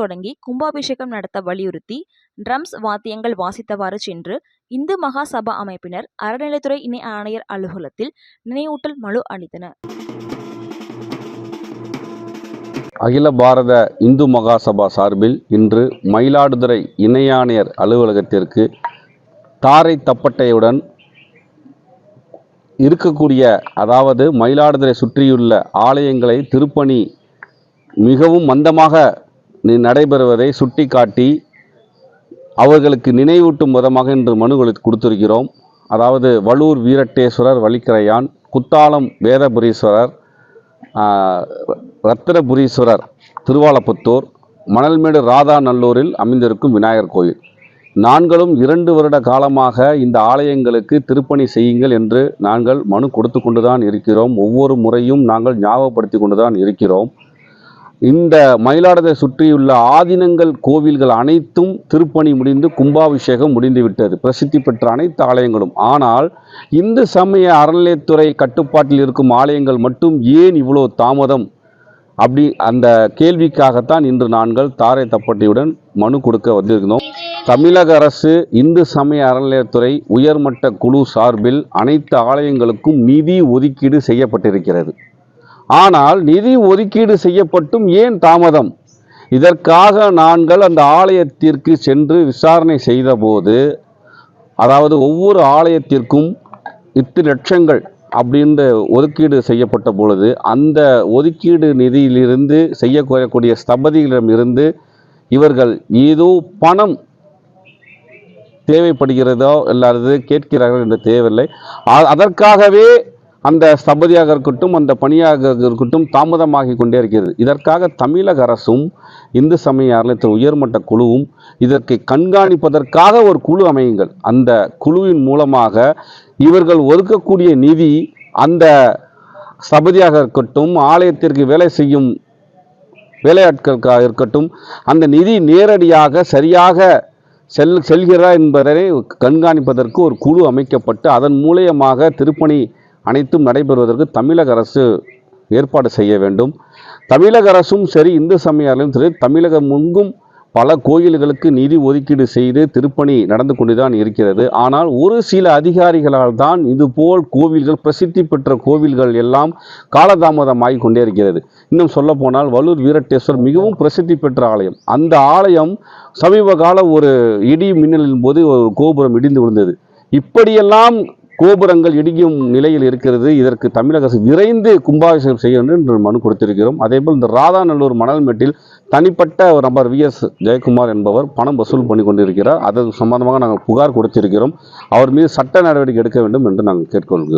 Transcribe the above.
தொடங்கி கும்பாபிஷேகம் நடத்த வலியுறுத்தி டிரம்ஸ் வாத்தியங்கள் வாசித்தவாறு சென்று இந்து மகா சபா அமைப்பினர் அறநிலைத்துறை இணை ஆணையர் அலுவலகத்தில் நினைவூட்டல் மனு அளித்தனர். அகில பாரத இந்து மகாசபா சார்பில் இன்று மயிலாடுதுறை இணையாணையர் அலுவலகத்திற்கு தாரை தப்பட்டையுடன் இருக்கக்கூடிய அதாவது மயிலாடுதுறை சுற்றியுள்ள ஆலயங்களை திருப்பணி மிகவும் மந்தமாக நடைபெறுவதை நடைபெறுவதை சுட்டிக்காட்டி அவர்களுக்கு நினைவூட்டும் விதமாக இன்று மனுகளை கொடுத்திருக்கிறோம். அதாவது வலூர் வீரட்டேஸ்வரர் வழிக்கரையான் குத்தாலம் வேதபுரீஸ்வரர் ஆஹ், ரத்தினபுரீஸ்வரர் திருவாலப்புத்தூர் மணல்மேடு ராதாநல்லூரில் அமைந்திருக்கும் விநாயகர் கோயில். நாங்களும் இரண்டு வருட காலமாக இந்த ஆலயங்களுக்கு திருப்பணி செய்யுங்கள் என்று நாங்கள் மனு கொடுத்து கொண்டுதான் இருக்கிறோம். ஒவ்வொரு முறையும் நாங்கள் ஞாபகப்படுத்தி கொண்டுதான் இருக்கிறோம். இந்த மயிலாடுதுறை சுற்றியுள்ள ஆதீனங்கள் கோவில்கள் அனைத்தும் திருப்பணி முடிந்து கும்பாபிஷேகம் முடிந்துவிட்டது. பிரசித்தி பெற்ற அனைத்து ஆலயங்களும். ஆனால் இந்து சமய அறநிலையத்துறை கட்டுப்பாட்டில் இருக்கும் ஆலயங்கள் மட்டும் ஏன் இவ்வளோ தாமதம்? அப்படி அந்த கேள்விக்காகத்தான் இன்று நாங்கள் தாரை தப்பட்டியுடன் மனு கொடுக்க வந்திருக்கிறோம். தமிழக அரசு இந்து சமய அறநிலையத்துறை உயர்மட்ட குழு சார்பில் அனைத்து ஆலயங்களுக்கும் நிதி ஒதுக்கீடு செய்யப்பட்டிருக்கிறது. ஆனால் நிதி ஒதுக்கீடு செய்யப்பட்டும் ஏன் தாமதம்? இதற்காக நாங்கள் அந்த ஆலயத்திற்கு சென்று விசாரணை செய்தபோது அதாவது ஒவ்வொரு ஆலயத்திற்கும் இத்து லட்சங்கள் அப்படின்ற ஒதுக்கீடு செய்யப்பட்ட பொழுது அந்த ஒதுக்கீடு நிதியிலிருந்து செய்யக்கூடிய ஸ்தபதிகளிடமிருந்து இவர்கள் ஏதோ பணம் தேவைப்படுகிறதோ அல்லது கேட்கிறார்கள் என்று தேவையில்லை அதற்காகவே அந்த ஸ்தபதியாக இருக்கட்டும் அந்த பணியாக இருக்கட்டும் தாமதமாகி கொண்டே இருக்கிறது. இதற்காக தமிழக அரசும் இந்து சமய அறநிலையத்தின் உயர்மட்ட குழுவும் இதற்கு கண்காணிப்பதற்காக ஒரு குழு அமையுங்கள். அந்த குழுவின் மூலமாக இவர்கள் ஒதுக்கக்கூடிய நிதி அந்த ஸ்தபதியாக இருக்கட்டும் ஆலயத்திற்கு வேலை செய்யும் வேலையாட்களுக்காக இருக்கட்டும் அந்த நிதி நேரடியாக சரியாக செல் செல்கிறா என்பதை கண்காணிப்பதற்கு ஒரு குழு அமைக்கப்பட்டு அதன் மூலியமாக திருப்பணி அனைத்தும் நடைபெறுவதற்கு தமிழக அரசு ஏற்பாடு செய்ய வேண்டும். தமிழக அரசும் சரி இந்து சமயாலும் சரி தமிழகம் எங்கும் பல கோயில்களுக்கு நிதி ஒதுக்கீடு செய்து திருப்பணி நடந்து கொண்டுதான் இருக்கிறது. ஆனால் ஒரு சில அதிகாரிகளால் தான் இதுபோல் கோவில்கள் பிரசித்தி பெற்ற கோவில்கள் எல்லாம் காலதாமதமாகி கொண்டே இருக்கிறது. இன்னும் சொல்ல போனால் வல்லூர் மிகவும் பிரசித்தி பெற்ற ஆலயம். அந்த ஆலயம் சமீப கால ஒரு இடி மின்னலின் போது ஒரு கோபுரம் இடிந்து விழுந்தது. இப்படியெல்லாம் கோபுரங்கள் இடியும் நிலையில் இருக்கிறது. இதற்கு தமிழக அரசு விரைந்து கும்பாபிஷேகம் செய்ய வேண்டும் என்று மனு கொடுத்திருக்கிறோம். அதேபோல் இந்த ராதாநல்லூர் மணல்மேட்டில் தனிப்பட்ட ஒரு நபர் வி. எஸ். ஜெயக்குமார் என்பவர் பணம் வசூல் பண்ணி கொண்டிருக்கிறார். அது சம்பந்தமாக நாங்கள் புகார் கொடுத்திருக்கிறோம். அவர் மீது சட்ட நடவடிக்கை எடுக்க வேண்டும் என்று நாங்கள் கேட்டுக்கொள்கிறோம்.